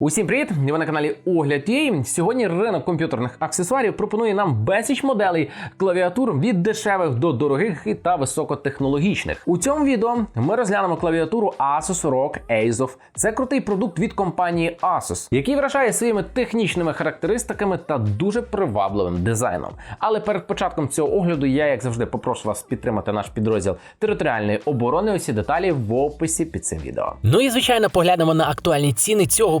Усім привіт! Ви на каналі Огляд TI. Сьогодні ринок комп'ютерних аксесуарів пропонує нам безліч моделей клавіатур від дешевих до дорогих та високотехнологічних. У цьому відео ми розглянемо клавіатуру Asus ROG Azof. Це крутий продукт від компанії Asus, який вражає своїми технічними характеристиками та дуже привабливим дизайном. Але перед початком цього огляду я, як завжди, попрошу вас підтримати наш підрозділ територіальної оборони. Усі деталі в описі під цим відео. Ну і звичайно поглянемо на актуальні ціни цього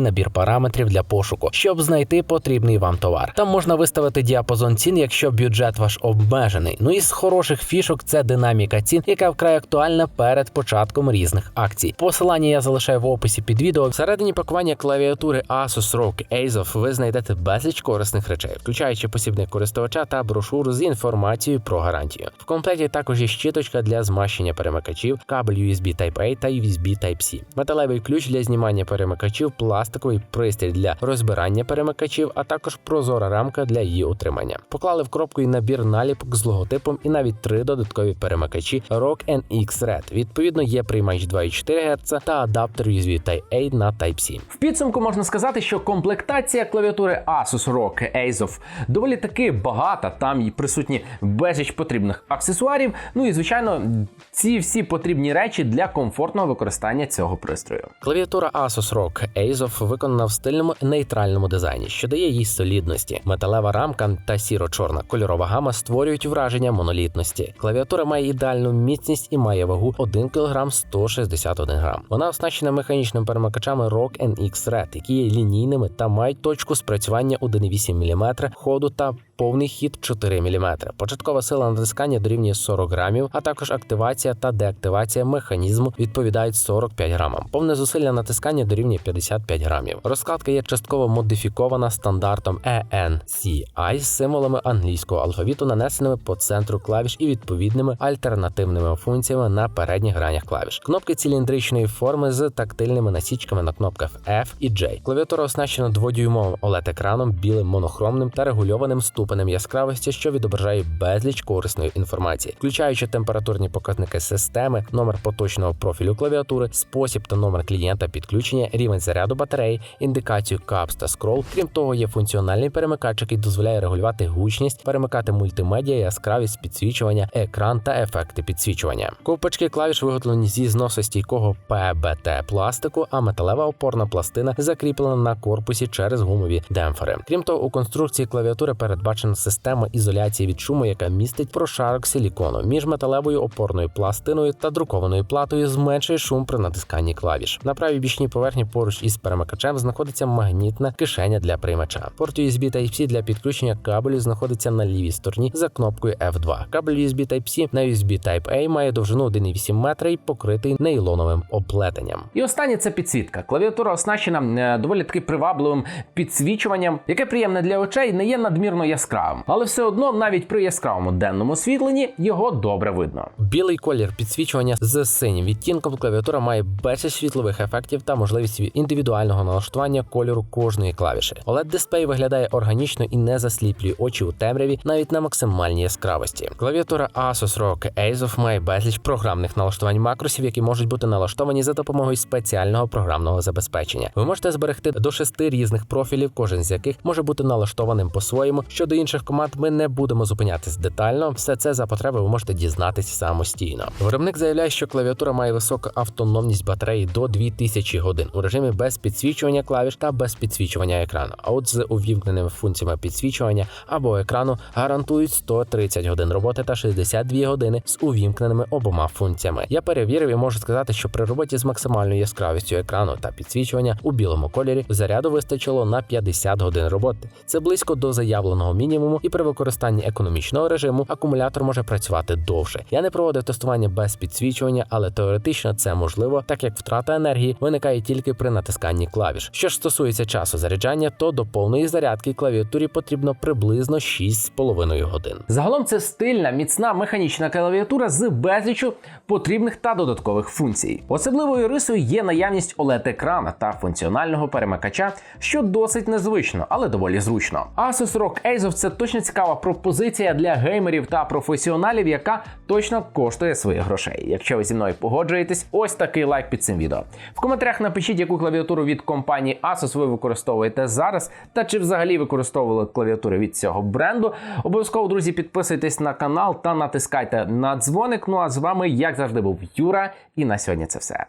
набір параметрів для пошуку, щоб знайти потрібний вам товар. Там можна виставити діапазон цін, якщо бюджет ваш обмежений. Ну і з хороших фішок це динаміка цін, яка вкрай актуальна перед початком різних акцій. Посилання я залишаю в описі під відео. Всередині пакування клавіатури Asus ROG Azof ви знайдете безліч корисних речей, включаючи посібник користувача та брошуру з інформацією про гарантію. В комплекті також є щіточка для змащення перемикачів, кабель USB Type-A та USB Type-C, металевий ключ для знімання перемикачів, пластиковий пристрій для розбирання перемикачів, а також прозора рамка для її утримання. Поклали в коробку і набір наліпок з логотипом і навіть три додаткові перемикачі ROG NX Red. Відповідно, є приймач 2,4 Гц та адаптер USB Type-A на Type-C. В підсумку можна сказати, що комплектація клавіатури Asus ROG Azof доволі таки багата. Там і присутні безліч потрібних аксесуарів. Ну і звичайно, ці всі потрібні речі для комфортного використання цього пристрою. Клавіатура Asus ROG Azof виконана в стильному нейтральному дизайні, що дає їй солідності. Металева рамка та сіро-чорна кольорова гама створюють враження монолітності. Клавіатура має ідеальну міцність і має вагу 1 кг 161 г. Вона оснащена механічними перемикачами ROG NX Red, які є лінійними та мають точку спрацювання 1,8 мм ходу та повний хід 4 мм. Початкова сила натискання дорівнює 40 грамів, а також активація та деактивація механізму відповідають 45 грамам. Повне зусилля натискання дорівнює 55 грамів. Розкладка є частково модифікована стандартом ENCI з символами англійського алфавіту, нанесеними по центру клавіш і відповідними альтернативними функціями на передніх гранях клавіш. Кнопки циліндричної форми з тактильними насічками на кнопках F і J. Клавіатура оснащена дводюймовим oled екраном білим монохромним та регульованим ступенем яскравості, що відображає безліч корисної інформації, включаючи температурні показники системи, номер поточного профілю клавіатури, спосіб та номер клієнта підключення, рівень заряду батареї, індикацію капс та скрол. Крім того, є функціональний перемикач, який дозволяє регулювати гучність, перемикати мультимедіа, яскравість підсвічування, екран та ефекти підсвічування. Ковпачки клавіш виготовлені зі зносостійкого ПБТ пластику, а металева опорна пластина закріплена на корпусі через гумові демпфери. Крім того, у конструкції клавіатури передбачена система ізоляції від шуму, яка містить прошарок силікону між металевою опорною пластиною та друкованою платою, зменшує шум при натисканні клавіш. На правій бічній поверхні поруч із перемикачем знаходиться магнітна кишеня для приймача. Порт USB Type-C для підключення кабелю знаходиться на лівій стороні за кнопкою F2. Кабель USB Type-C на USB Type-A має довжину 1,8 метра і покритий нейлоновим оплетенням. І останнє це підсвітка. Клавіатура оснащена е, доволі таки привабливим підсвічуванням, яке приємне для очей, не є надмірно яскравим, але все одно навіть при яскравому денному освітленні його добре видно. Білий колір підсвічування з синім відтінком клавіатура має безліч світлових ефектів та можливість індивідуального налаштування кольору кожної клавіші. oled дисплей виглядає органічно і не засліплює очі у темряві навіть на максимальній яскравості. Клавіатура Asus ROG Azof має безліч програмних налаштувань макросів, які можуть бути налаштовані за допомогою спеціального програмного забезпечення. Ви можете зберегти до шести різних профілів, кожен з яких може бути налаштованим по-своєму. Щодо інших команд, ми не будемо зупинятись детально. Все це за потреби ви можете дізнатися самостійно. Виробник заявляє, що клавіатура має високу автономність батареї до 2000 годин у режимі без підсвічування клавіш та без підсвічування екрану. А от з увімкненими функціями підсвічування або екрану гарантують 130 годин роботи та 62 години з увімкненими обома функціями. Я перевірив і можу сказати, що при роботі з максимальною яскравістю екрану та підсвічування у білому кольорі заряду вистачило на 50 годин роботи. Це близько до заявленого мінімуму, і при використанні економічного режиму акумулятор може працювати довше. Я не проводив тестування без підсвічування, але теоретично це можливо, так як втрата енергії виникає тільки при натисканні натисканні клавіш. Що ж стосується часу заряджання, то до повної зарядки клавіатурі потрібно приблизно 6,5 годин. Загалом це стильна, міцна механічна клавіатура з безлічю потрібних та додаткових функцій. Особливою рисою є наявність oled екрана та функціонального перемикача, що досить незвично, але доволі зручно. Asus ROG Ace це точно цікава пропозиція для геймерів та професіоналів, яка точно коштує своїх грошей. Якщо ви зі мною погоджуєтесь, ось такий лайк під цим відео. В коментарях напишіть, яку клавіатуру від компанії Asus ви використовуєте зараз, та чи взагалі використовували клавіатури від цього бренду. Обов'язково, друзі, підписуйтесь на канал та натискайте на дзвоник. Ну а з вами, як завжди, був Юра. І на сьогодні це все.